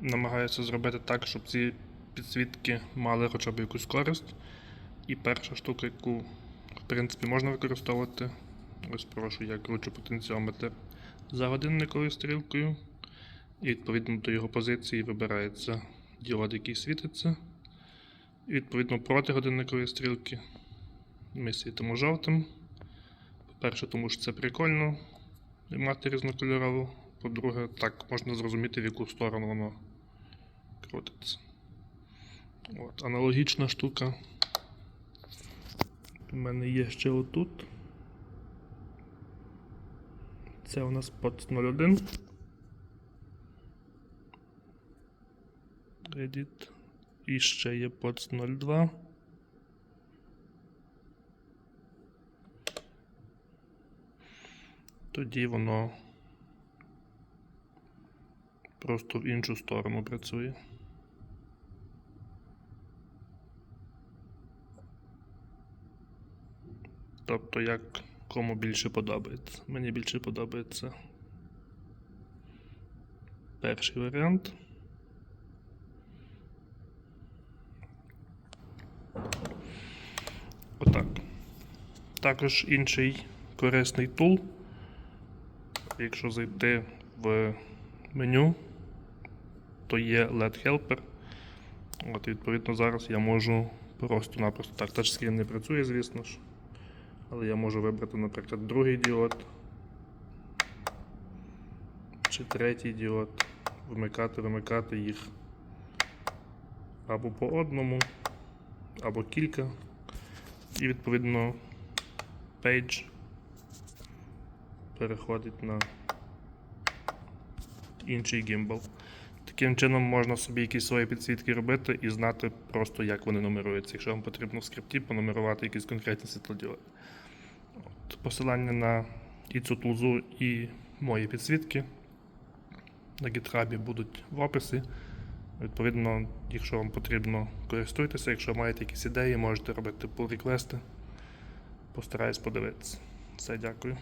намагаюся зробити так, щоб ці підсвітки мали хоча б якусь користь. І перша штука, яку в принципі можна використовувати, ось прошу, я кручу потенціометр за годинниковою стрілкою. І відповідно до його позиції вибирається діод, який світиться. І відповідно проти годинникової стрілки ми світимо жовтим. По-перше, тому що це прикольно мати різнокольорову. По-друге, так можна зрозуміти, в яку сторону воно крутиться. От, аналогічна штука. У мене є ще отут. Це у нас под 01. Edit. І ще є под 02. Тоді воно просто в іншу сторону працює. Тобто, як кому більше подобається. Мені більше подобається перший варіант. Отак. Також інший корисний тул. Якщо зайти в меню, то є LED Helper. От, відповідно, зараз я можу просто-напросто так. Тачскрін не працює, звісно ж. Але я можу вибрати, наприклад, другий діод. Чи третій діод. Вмикати, вимикати їх або по одному, або кілька. І відповідно page переходить на інший гімбал. Таким чином можна собі якісь свої підсвітки робити і знати просто, як вони нумеруються. Якщо вам потрібно в скрипті понумерувати якісь конкретні світлодіоди. От, посилання на і цю тулзу, і мої підсвітки на GitHub будуть в описі. Відповідно, якщо вам потрібно, користуйтеся. Якщо маєте якісь ідеї, можете робити pull реквести Постараюсь подивитися. Все, дякую.